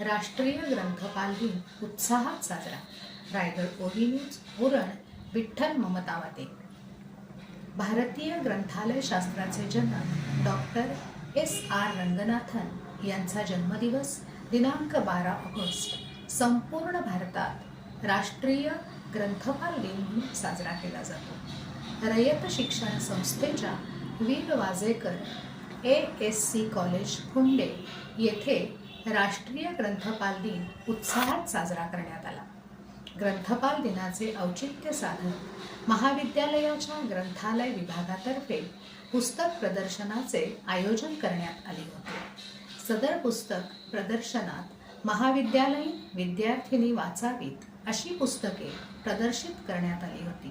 राष्ट्रीय ग्रंथपाल दिन उत्साहात साजरा. रायगड ओवी न्यूज उरण विठ्ठल ममतावाते भारतीय ग्रंथालय शास्त्राचे जनक डॉक्टर एस आर रंगनाथन यांचा जन्मदिवस दिनांक बारा ऑगस्ट संपूर्ण भारतात राष्ट्रीय ग्रंथपाल दिन म्हणून साजरा केला जातो. रयत शिक्षण संस्थेच्या Veer Wajekar A S C college Funde येथे राष्ट्रीय ग्रंथपाल दिन उत्साहात साजरा करण्यात आला. ग्रंथपाल दिनाचे औचित्य साधून महाविद्यालयाच्या ग्रंथालय विभागातर्फे पुस्तक प्रदर्शनाचे आयोजन करण्यात आले होते. सदर पुस्तक प्रदर्शनात महाविद्यालयीन विद्यार्थिनी वाचावीत अशी पुस्तके प्रदर्शित करण्यात आली होती.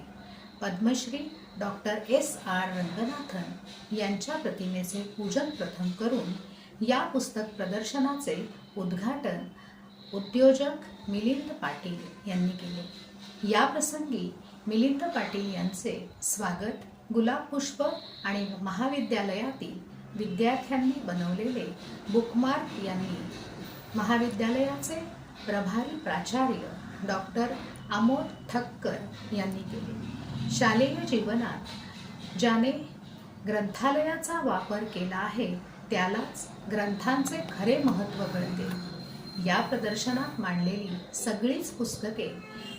Padmashri doctor S R Ranganathan यांच्या प्रतिमेचे पूजन प्रथम करून या पुस्तक प्रदर्शनाचे उद्घाटन उद्योजक मिलिंद पाटील यांनी केले. या प्रसंगी मिलिंद पाटील यांचे स्वागत गुलाब पुष्प आणि महाविद्यालयातील विद्यार्थ्यांनी बनवलेले बुकमार्क यांनी महाविद्यालयाचे प्रभारी प्राचार्य डॉक्टर आमोद ठक्कर यांनी केले. शालेय जीवनात ज्याने ग्रंथालयाचा वापर केला आहे त्यालाच ग्रंथांचे खरे महत्त्व कळते. या प्रदर्शनात मांडलेली सगळीच पुस्तके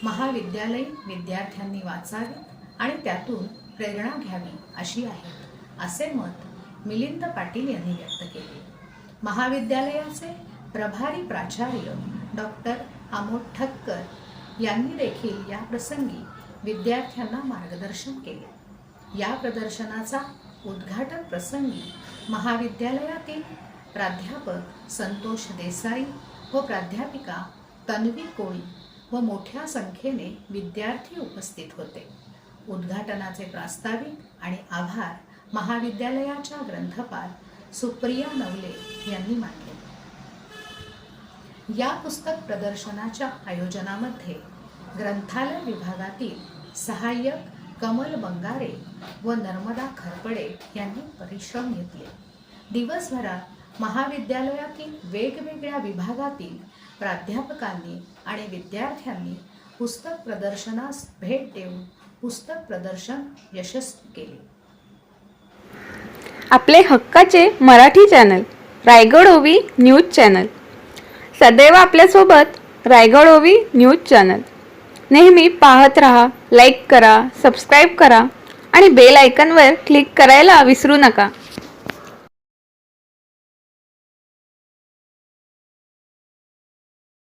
महाविद्यालयीन विद्यार्थ्यांनी वाचावी आणि त्यातून प्रेरणा घ्यावी अशी आहेत असे मत मिलिंद पाटील यांनी व्यक्त केले. महाविद्यालयाचे प्रभारी प्राचार्य डॉक्टर आमोद ठक्कर यांनी देखील या प्रसंगी विद्यार्थ्यांना मार्गदर्शन केले. या प्रदर्शनाचा उद्घाटन प्रसंगी महाविद्यालयातील प्राध्यापक संतोष देसाई व प्राध्यापिका तन्वी कोळी व मोठ्या संख्येने विद्यार्थी उपस्थित होते. उद्घाटनाचे प्रास्ताविक आणि आभार महाविद्यालयाच्या ग्रंथपाल सुप्रिया नवले यांनी मानले. या पुस्तक प्रदर्शनाच्या आयोजनामध्ये ग्रंथालय विभागातील सहाय्यक कमल बंगारे व नर्मदा खरपडे यांनी परिश्रम घेतले. दिवसभरात महाविद्यालयातील वेगवेगळ्या विभागातील प्राध्यापकांनी आणि विद्यार्थ्यांनी पुस्तक प्रदर्शनास भेट देऊन पुस्तक प्रदर्शन यशस्वी केले. आपले हक्काचे मराठी चॅनल रायगड ओवी न्यूज चॅनल. सदैव आपल्यासोबत रायगड ओवी न्यूज चॅनल. नेहमी पाहत रहा लाईक करा सबस्क्राईब करा आणि बेल आयकनवर क्लिक करायला विसरू नका.